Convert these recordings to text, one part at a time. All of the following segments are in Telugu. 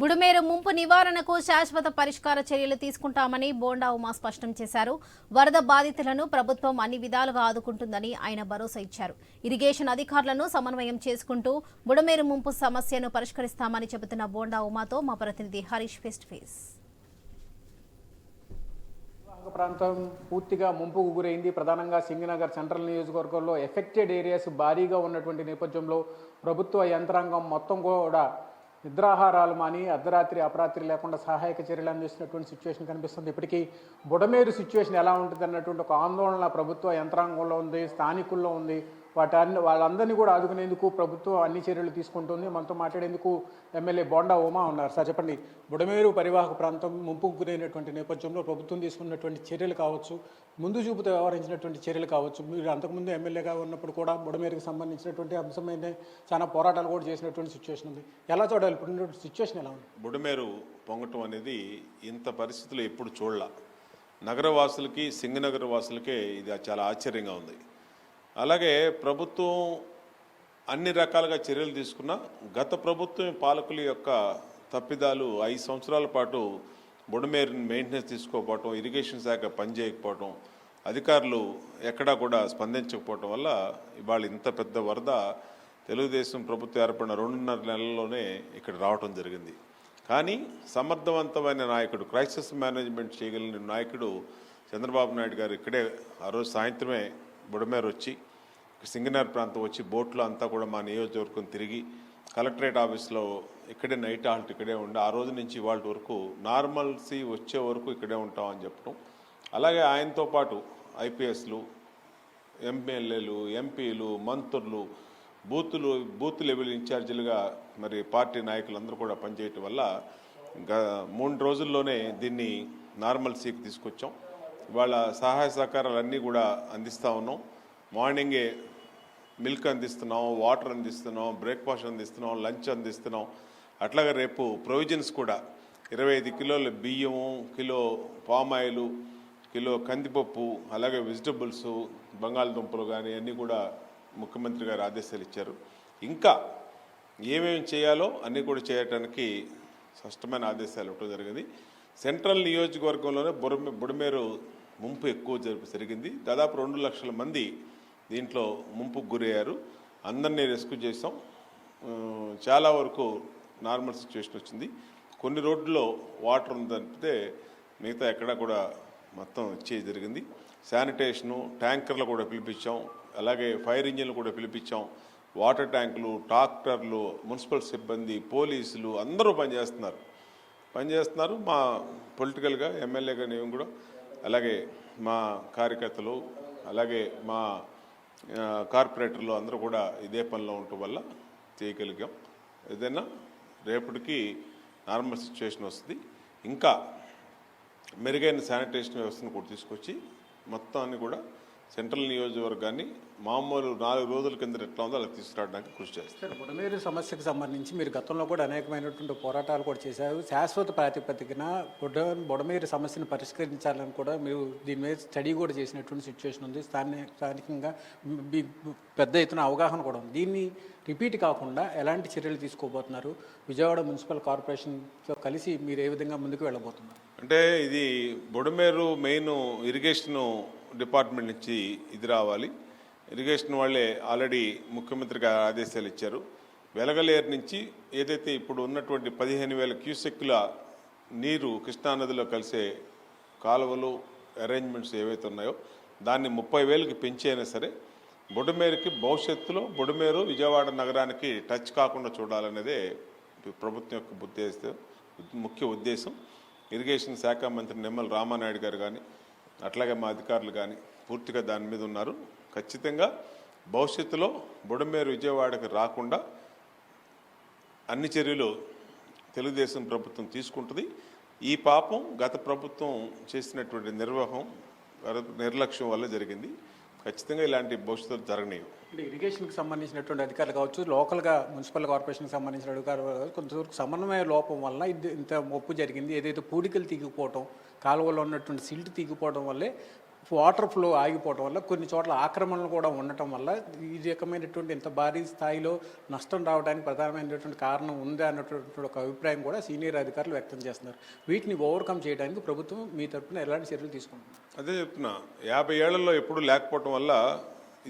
బుడమేరు ముంపు నివారణకు శాశ్వత పరిష్కార చర్యలు తీసుకుంటామని బోండా ఉమా స్పష్టం చేశారు. వరద బాధితులను ప్రభుత్వం అన్ని విధాలుగా ఆదుకుంటుందని ఆయన భరోసా ఇచ్చారు. ఇరిగేషన్ అధికారులను సమన్వయం చేసుకుంటూ బుడమేరు ముంపు సమస్యను పరిష్కరిస్తామని చెబుతున్న బోండా ఉమాతో మా ప్రతినిధి హరీష్ ఫేస్ట్ ఫేస్. ప్రాంతం పూర్తిగా ముంపుకు గురైంది. ప్రధానంగా సింగనగర్ సెంట్రల్ నియోజకవర్గంలో ఎఫెక్టెడ్ ఏరియాస్ భారీగా ఉన్నటువంటి నేపథ్యంలో ప్రభుత్వ యంత్రాంగం మొత్తం కూడా నిద్రాహారాలు మాని అర్ధరాత్రి అపరాత్రి లేకుండా సహాయక చర్యలు అందిస్తున్నటువంటి సిచ్యువేషన్ కనిపిస్తుంది. ఇప్పటికీ బుడమేరు సిచ్యువేషన్ ఎలా ఉంటుంది అన్నటువంటి ఒక ఆందోళన ప్రభుత్వ యంత్రాంగంలో ఉంది స్థానికుల్లో ఉంది. వాటి వాళ్ళందరినీ కూడా ఆదుకునేందుకు ప్రభుత్వం అన్ని చర్యలు తీసుకుంటుంది. మనతో మాట్లాడేందుకు ఎమ్మెల్యే బోండా ఉమా ఉన్నారు. సార్ చెప్పండి. బుడమేరు పరివాహక ప్రాంతం ముంపుకు గురైనటువంటి నేపథ్యంలో ప్రభుత్వం తీసుకున్నటువంటి చర్యలు కావచ్చు ముందు చూపుతో వ్యవహరించినటువంటి చర్యలు కావచ్చు మీరు అంతకుముందు ఎమ్మెల్యేగా ఉన్నప్పుడు కూడా బుడమేరుకు సంబంధించినటువంటి అంశమైన చాలా పోరాటాలు కూడా చేసినటువంటి సిచ్యువేషన్ ఉంది. ఎలా చూడాలి? ఇప్పుడు సిచ్యువేషన్ ఎలా ఉంది? బుడమేరు పొంగటం అనేది ఇంత పరిస్థితులు ఎప్పుడు చూడాల. నగరవాసులకి సింగనగర వాసులకే ఇది చాలా ఆశ్చర్యంగా ఉంది. అలాగే ప్రభుత్వం అన్ని రకాలుగా చర్యలు తీసుకున్న గత ప్రభుత్వం పాలకుల యొక్క తప్పిదాలు ఐదు సంవత్సరాల పాటు బుడమేరు మెయింటెనెన్స్ తీసుకోకపోవటం ఇరిగేషన్ శాఖ పనిచేయకపోవటం అధికారులు ఎక్కడా కూడా స్పందించకపోవటం వల్ల ఇవాళ ఇంత పెద్ద వరద తెలుగుదేశం ప్రభుత్వం ఏర్పడిన రెండున్నర నెలల్లోనే ఇక్కడ రావటం జరిగింది. కానీ సమర్థవంతమైన నాయకుడు క్రైసిస్ మేనేజ్మెంట్ చేయగలిగిన నాయకుడు చంద్రబాబు నాయుడు గారు ఇక్కడే ఆ రోజు సాయంత్రమే బుడమేరు వచ్చి సింగనర్ ప్రాంతం వచ్చి బోట్లో అంతా కూడా మా నియోజకవర్గం తిరిగి కలెక్టరేట్ ఆఫీస్లో ఇక్కడే నైట్ హాల్ట్ ఇక్కడే ఉండి ఆ రోజు నుంచి ఇవాళ వరకు నార్మల్సీ వచ్చే వరకు ఇక్కడే ఉంటామని చెప్పడం. అలాగే ఆయనతో పాటు ఐపీఎస్లు ఎమ్మెల్యేలు ఎంపీలు మంత్రులు బూతులు బూత్ లెవెల్ ఇన్ఛార్జీలుగా మరి పార్టీ నాయకులందరూ కూడా పనిచేయటం వల్ల మూడు రోజుల్లోనే దీన్ని నార్మల్సీకి తీసుకొచ్చాం. వాళ్ళ సహాయ సహకారాలు అన్నీ కూడా అందిస్తూ ఉన్నాం. మార్నింగే మిల్క్ అందిస్తున్నాం వాటర్ అందిస్తున్నాం బ్రేక్ఫాస్ట్ అందిస్తున్నాం లంచ్ అందిస్తున్నాం. అట్లాగే రేపు ప్రొవిజన్స్ కూడా. ఇరవై ఐదు కిలోల బియ్యము కిలో పామ్ ఆయిల్ కిలో కందిపప్పు అలాగే వెజిటబుల్స్ బంగాళదుంపలు కానీ అన్నీ కూడా ముఖ్యమంత్రి గారు ఆదేశాలు ఇచ్చారు. ఇంకా ఏమేమి చేయాలో అన్నీ కూడా చేయటానికి స్పష్టమైన ఆదేశాలు ఇవ్వడం జరిగింది. సెంట్రల్ నియోజకవర్గంలోనే బుడమే బుడమేరు ముంపు ఎక్కువ జరిపి జరిగింది. దాదాపు రెండు లక్షల మంది దీంట్లో ముంపుకు గురయ్యారు. అందరినీ రెస్క్యూ చేసాం చాలా వరకు నార్మల్ సిచ్యువేషన్ వచ్చింది. కొన్ని రోడ్లలో వాటర్ ఉంది తప్పితే మిగతా ఎక్కడా కూడా మొత్తం వచ్చే జరిగింది. శానిటేషను ట్యాంకర్లు కూడా పిలిపించాం. అలాగే ఫైర్ ఇంజిన్లు కూడా పిలిపించాం. వాటర్ ట్యాంకులు ట్రాక్టర్లు మున్సిపల్ సిబ్బంది పోలీసులు అందరూ పనిచేస్తున్నారు. పనిచేస్తున్నారు. మా పొలిటికల్గా ఎమ్మెల్యేగా నేను కూడా. అలాగే మా కార్యకర్తలు అలాగే మా కార్పొరేటర్లు అందరూ కూడా ఇదే పనిలో ఉండటం వల్ల చేయగలిగాం. ఏదైనా రేపటికి నార్మల్ సిచ్యువేషన్ వస్తుంది. ఇంకా మెరుగైన శానిటేషన్ వ్యవస్థను కూడా తీసుకొచ్చి మొత్తాన్ని కూడా సెంట్రల్ నియోజకవర్గాన్ని మామూలు నాలుగు రోజుల కింద ఎట్లా ఉందో అలా తీసుకురావడానికి కృషి చేస్తారు. సార్ బుడమేరు సమస్యకు సంబంధించి మీరు గతంలో కూడా అనేకమైనటువంటి పోరాటాలు కూడా చేశారు. శాశ్వత ప్రాతిపదికన బుడ బుడమేరు సమస్యను పరిష్కరించాలని కూడా మీరు దీని మీద స్టడీ కూడా చేసినటువంటి సిచ్యువేషన్ ఉంది. స్థానిక స్థానికంగా మీ పెద్ద ఎత్తున అవగాహన కూడా ఉంది. దీన్ని రిపీట్ కాకుండా ఎలాంటి చర్యలు తీసుకోబోతున్నారు? విజయవాడ మున్సిపల్ కార్పొరేషన్తో కలిసి మీరు ఏ విధంగా ముందుకు వెళ్ళబోతున్నారు? అంటే ఇది బొడమేరు మెయిన్ ఇరిగేషన్ డిపార్ట్మెంట్ నుంచి ఇది రావాలి. ఇరిగేషన్ వాళ్ళే ఆల్రెడీ ముఖ్యమంత్రి గారు ఆదేశాలు ఇచ్చారు. వెలగలేరు నుంచి ఏదైతే ఇప్పుడు ఉన్నటువంటి పదిహేను వేల క్యూసెక్కుల నీరు కృష్ణానదిలో కలిసే కాలువలు అరేంజ్మెంట్స్ ఏవైతే ఉన్నాయో దాన్ని ముప్పై వేలకి పెంచి అయినా సరే బొడమేరుకి భవిష్యత్తులో బొడమేరు విజయవాడ నగరానికి టచ్ కాకుండా చూడాలనేదే ప్రభుత్వం యొక్క ఉద్దేశం ముఖ్య ఉద్దేశం. ఇరిగేషన్ శాఖ మంత్రి నిమ్మల రామానాయుడు గారు కానీ అట్లాగే మా అధికారులు కానీ పూర్తిగా దాని మీద ఉన్నారు. ఖచ్చితంగా భవిష్యత్తులో బుడమేరు విజయవాడకి రాకుండా అన్ని చర్యలు తెలుగుదేశం ప్రభుత్వం తీసుకుంటుంది. ఈ పాపం గత ప్రభుత్వం చేసినటువంటి నిర్వాహం నిర్లక్ష్యం వల్ల జరిగింది. ఖచ్చితంగా ఇలాంటి భవిష్యత్తులు జరగనీయవు అంటే ఇరిగేషన్కి సంబంధించినటువంటి అధికారులు కావచ్చు లోకల్గా మున్సిపల్ కార్పొరేషన్కి సంబంధించిన అధికారులు కావచ్చు కొంతవరకు సమన్వయ లోపం వల్ల ఇంత మొప్పు జరిగింది. ఏదైతే పూడికలు తీగిపోవటం కాలువలో ఉన్నటువంటి సిల్ట్ తీగిపోవడం వల్లే వాటర్ ఫ్లో ఆగిపోవటం వల్ల కొన్ని చోట్ల ఆక్రమణలు కూడా ఉండటం వల్ల ఈ రకమైనటువంటి ఇంత భారీ స్థాయిలో నష్టం రావడానికి ప్రధానమైనటువంటి కారణం ఉంది అన్నటువంటి ఒక అభిప్రాయం కూడా సీనియర్ అధికారులు వ్యక్తం చేస్తున్నారు. వీటిని ఓవర్కమ్ చేయడానికి ప్రభుత్వం మీ తరఫున ఎలాంటి చర్యలు తీసుకుంటుంది? అదే చెప్తున్నా. యాభై ఏళ్ళలో ఎప్పుడు లేకపోవటం వల్ల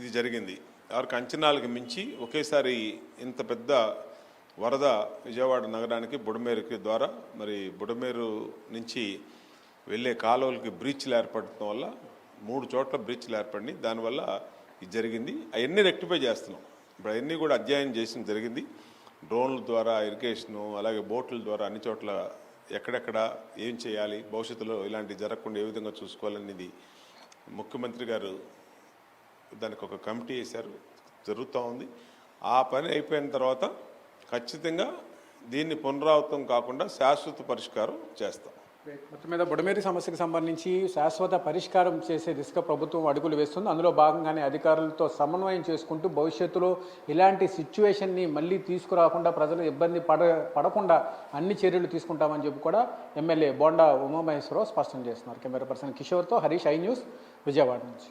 ఇది జరిగింది. ఎవరికి అంచనాలకు మించి ఒకేసారి ఇంత పెద్ద వరద విజయవాడ నగరానికి బుడమేరుకి ద్వారా మరి బుడమేరు నుంచి వెళ్ళే కాలువలకి బ్రీచ్లు ఏర్పడటం వల్ల మూడు చోట్ల బ్రిడ్జ్లు ఏర్పడి దానివల్ల ఇది జరిగింది. అవన్నీ రెక్టిఫై చేస్తున్నాం. ఇప్పుడు అవన్నీ కూడా అధ్యయనం చేసిన జరిగింది. డ్రోన్ల ద్వారా ఇరిగేషను అలాగే బోట్ల ద్వారా అన్ని చోట్ల ఎక్కడెక్కడ ఏం చేయాలి భవిష్యత్తులో ఇలాంటివి జరగకుండా ఏ విధంగా చూసుకోవాలనేది ముఖ్యమంత్రి గారు దానికి ఒక కమిటీ వేశారు. జరుగుతూ ఉంది. ఆ పని అయిపోయిన తర్వాత ఖచ్చితంగా దీన్ని పునరావృతం కాకుండా శాశ్వత పరిష్కారం చేస్తాం. మొత్తం మీద బుడమేరు సమస్యకు సంబంధించి శాశ్వత పరిష్కారం చేసే దిశగా ప్రభుత్వం అడుగులు వేస్తుంది. అందులో భాగంగానే అధికారులతో సమన్వయం చేసుకుంటూ భవిష్యత్తులో ఇలాంటి సిచ్యువేషన్ని మళ్ళీ తీసుకురాకుండా ప్రజలు ఇబ్బంది పడ పడకుండా అన్ని చర్యలు తీసుకుంటామని చెప్పి కూడా ఎమ్మెల్యే బోండా ఉమామహేశ్వరరావు స్పష్టం చేస్తున్నారు. కెమెరా పర్సన్ కిషోర్తో హరీష్ ఐ న్యూస్ విజయవాడ నుంచి.